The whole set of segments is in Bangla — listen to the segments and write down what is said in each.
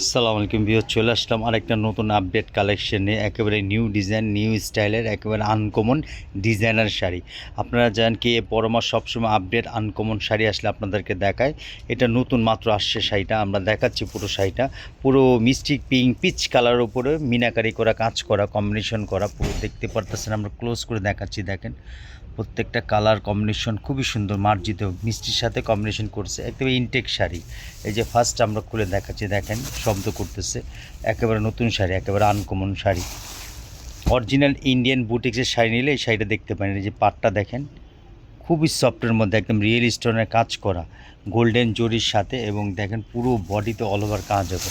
আসসালামু আলাইকুম বিয়ে চলে আসলাম আরেকটা নতুন আপডেট কালেকশন নিয়ে, একেবারে নিউ ডিজাইন নিউ স্টাইলের একেবারে আনকমন ডিজাইনার শাড়ি। আপনারা জানেন কি, এ পরমা সবসময় আপডেট আনকমন শাড়ি আসলে আপনাদেরকে দেখায়। এটা নতুন মাত্র আসছে শাড়িটা, আমরা দেখাচ্ছি পুরো শাড়িটা। পুরো মিষ্টি পিঙ্ক পিচ কালার উপরে মিনাকারি করা, কাজ করা কম্বিনেশন করা, পুরো দেখতে পারতেছেন, আমরা ক্লোজ করে দেখাচ্ছি, দেখেন। প্রত্যেকটা কালার কম্বিনেশন খুবই সুন্দর, মার্জিত, মিষ্টির সাথে কম্বিনেশন করছে, একেবারে ইনটেক শাড়ি। এই যে ফার্স্ট আমরা খুলে দেখাচ্ছি, দেখেন। শব্দ করতেছে। একেবারে নতুন শাড়ি, একেবারে আনকমন শাড়ি। অরিজিনাল ইন্ডিয়ান বুটিক্সের শাড়ি নিলে এই শাড়িটা দেখতে পারেন। এই যে পাটটা দেখেন, খুবই সফটের মধ্যে একদম রিয়েল স্টোনের কাজ করা। গোল্ডেন জরির সাথে এবং দেখেন পুরো বডিতে অল ওভার কাজ হবে।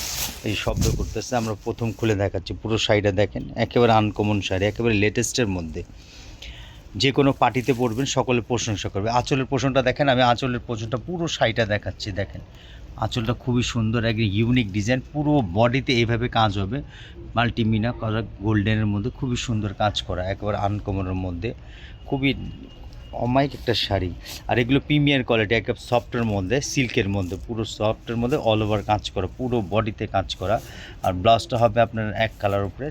এই শব্দ করতেছে, আমরা প্রথম খুলে দেখাচ্ছি। পুরো শাড়িটা দেখেন, একেবারে আনকমন শাড়ি, একেবারে লেটেস্টের মধ্যে। যে কোনো পার্টিতে পড়বেন সকলে প্রশংসা করবে। আঁচলের পোষণটা দেখেন, আমি আঁচলের পোষণটা পুরো শাড়িটা দেখাচ্ছি, দেখেন। আঁচলটা খুবই সুন্দর, একদম ইউনিক ডিজাইন পুরো বডিতে এইভাবে কাজ হবে। মাল্টিমিনা করা গোল্ডেনের মধ্যে খুবই সুন্দর কাজ করা, একেবারে আনকমনের মধ্যে। খুবই অমায়িক একটা শাড়ি। আর এগুলো প্রিমিয়ার কোয়ালিটি একেবারে সফটের মধ্যে সিল্কের মধ্যে, পুরো সফটের মধ্যে অল ওভার কাজ করা, পুরো বডিতে কাজ করা। আর ব্লাউজটা হবে আপনার এক কালার উপরে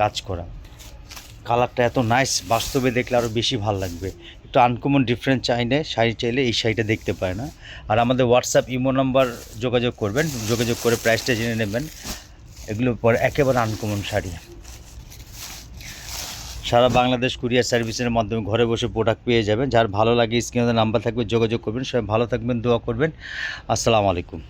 কাজ করা। কালারটা এত নাইস বাস্তবে দেখলে আরও বেশি ভালো লাগবে। একটু আনকমন ডিফারেন্ট চাইলে শাড়ি চাইলে এই শাড়িটা দেখতে পায় না। আর আমাদের হোয়াটসঅ্যাপ ইমো নাম্বার যোগাযোগ করবেন, যোগাযোগ করে প্রাইসটা জেনে নেবেন। এগুলো পরে একেবারে আনকমন শাড়ি। সারা বাংলাদেশ কুরিয়ার সার্ভিসের মাধ্যমে ঘরে বসে প্রোডাক্ট পেয়ে যাবেন। যার ভালো লাগে, স্ক্রিনে নাম্বার থাকবে, যোগাযোগ করবেন। সবাই ভালো থাকবেন, দোয়া করবেন। আসসালামু আলাইকুম।